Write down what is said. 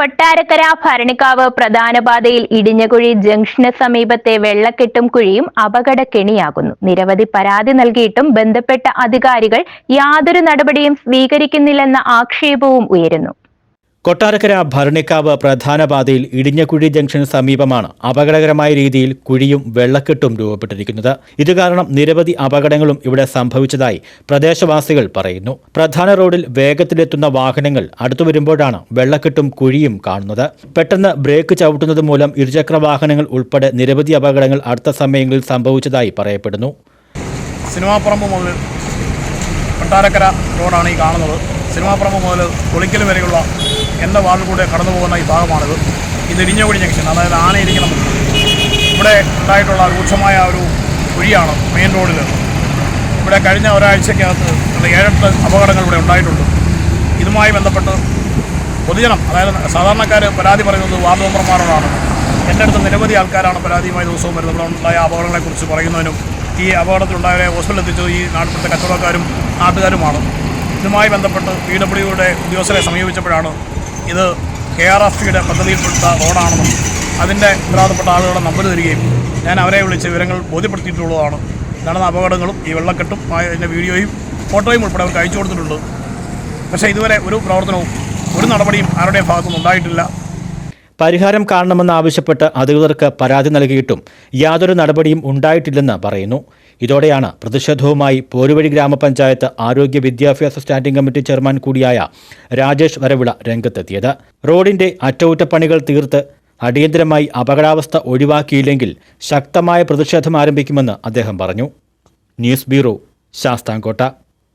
കൊട്ടാരക്കര ഭരണിക്കാവ് പ്രധാനപാതയിൽ ഇടിഞ്ഞകുഴി ജംഗ്ഷന് സമീപത്തെ വെള്ളക്കെട്ടും കുഴിയും അപകടക്കെണിയാകുന്നു. നിരവധി പരാതി നൽകിയിട്ടും ബന്ധപ്പെട്ട അധികാരികൾ യാതൊരു നടപടിയും സ്വീകരിക്കുന്നില്ലെന്ന ആക്ഷേപവും ഉയരുന്നു. കൊട്ടാരക്കര ഭരണിക്കാവ് പ്രധാന പാതയിൽ ഇടിഞ്ഞക്കുഴി ജംഗ്ഷന് സമീപമാണ് അപകടകരമായ രീതിയിൽ കുഴിയും വെള്ളക്കെട്ടും രൂപപ്പെട്ടിരിക്കുന്നത്. ഇത് കാരണം നിരവധി അപകടങ്ങളും ഇവിടെ സംഭവിച്ചതായി പ്രദേശവാസികൾ പറയുന്നു. പ്രധാന റോഡിൽ വേഗത്തിലെത്തുന്ന വാഹനങ്ങൾ അടുത്തു വരുമ്പോഴാണ് വെള്ളക്കെട്ടും കുഴിയും കാണുന്നത്. പെട്ടെന്ന് ബ്രേക്ക് ചവിട്ടുന്നത് മൂലം ഇരുചക്ര വാഹനങ്ങൾ ഉൾപ്പെടെ നിരവധി അപകടങ്ങൾ അടുത്ത സമയങ്ങളിൽ സംഭവിച്ചതായി പറയപ്പെടുന്നു. സിനിമാപ്പറമ്പ് മുതൽ കൊട്ടാരക്കര റോഡാണ് ഈ കാണുന്നത്. സിനിമാപ്പറമ്പ് മുതൽ കുളിക്കൽ വരെയുള്ള എന്റെ വാർഡിലൂടെ കടന്നു പോകുന്ന ഈ ഭാഗമാണിത്. ഇത് ഇടിഞ്ഞകുഴി ജംഗ്ഷൻ അതായത് ആനയിരിക്കുന്ന ഇവിടെ ഉണ്ടായിട്ടുള്ള രൂക്ഷമായ ഒരു കുഴിയാണ് മെയിൻ റോഡിൽ ഇവിടെ കഴിഞ്ഞ ഒരാഴ്ചക്കകത്ത് ഏഴെട്ട് അപകടങ്ങൾ ഇവിടെ ഉണ്ടായിട്ടുണ്ട്. ഇതുമായി ബന്ധപ്പെട്ട് പൊതുജനം അതായത് സാധാരണക്കാർ പരാതി പറയുന്നത് വാർഡ് മെമ്പർമാരോടാണ്. എന്റെ അടുത്ത് നിരവധി ആൾക്കാരാണ് പരാതിയുമായി ദിവസവും വരുന്നത്. ഇവിടെ ഉണ്ടായ അപകടങ്ങളെക്കുറിച്ച് പറയുന്നതിനും ഈ അപകടത്തിലുണ്ടായവരെ ഹോസ്പിറ്റലിൽ എത്തിച്ചത് ഈ നാട്ടിലത്തെ കച്ചവടക്കാരും നാട്ടുകാരുമാണ്. ഇതുമായി ബന്ധപ്പെട്ട് പി ഡബ്ല്യുയുടെ ഉദ്യോഗസ്ഥരെ സമീപിച്ചപ്പോഴാണ് ഇത് കെ ആർ എഫ് പിയുടെ പദ്ധതിയിൽപ്പെട്ട റോഡാണെന്നും അതിന്റെ ഉത്തരവാദപ്പെട്ട ആളുകളുടെ നമ്പർ തരികയും ഞാൻ അവരെ വിളിച്ച് വിവരങ്ങൾ ബോധ്യപ്പെടുത്തിയിട്ടുള്ളതാണ്. നടന്ന അപകടങ്ങളും ഈ വെള്ളക്കെട്ടും അതിന്റെ വീഡിയോയും ഫോട്ടോയും ഉൾപ്പെടെ അവർക്ക് അയച്ചു കൊടുത്തിട്ടുണ്ട്. പക്ഷേ ഇതുവരെ ഒരു പ്രവർത്തനവും ഒരു നടപടിയും ആരുടെ ഭാഗത്തുനിന്ന് ഉണ്ടായിട്ടില്ല. പരിഹാരം കാണണമെന്നാവശ്യപ്പെട്ട് അധികൃതർക്ക് പരാതി നൽകിയിട്ടും യാതൊരു നടപടിയും ഉണ്ടായിട്ടില്ലെന്ന് പറയുന്നു. ഇതോടെയാണ് പ്രതിഷേധവുമായി പോരുവഴി ഗ്രാമപഞ്ചായത്ത് ആരോഗ്യ വിദ്യാഭ്യാസ സ്റ്റാൻഡിംഗ് കമ്മിറ്റി ചെയർമാൻ കൂടിയായ രാജേഷ് വരവിള രംഗത്തെത്തിയത്. റോഡിന്റെ അറ്റകുറ്റപ്പണികൾ തീർത്ത് അടിയന്തരമായി അപകടാവസ്ഥ ഒഴിവാക്കിയില്ലെങ്കിൽ ശക്തമായ പ്രതിഷേധം ആരംഭിക്കുമെന്ന് അദ്ദേഹം പറഞ്ഞു. News bureau Sasthamkotta.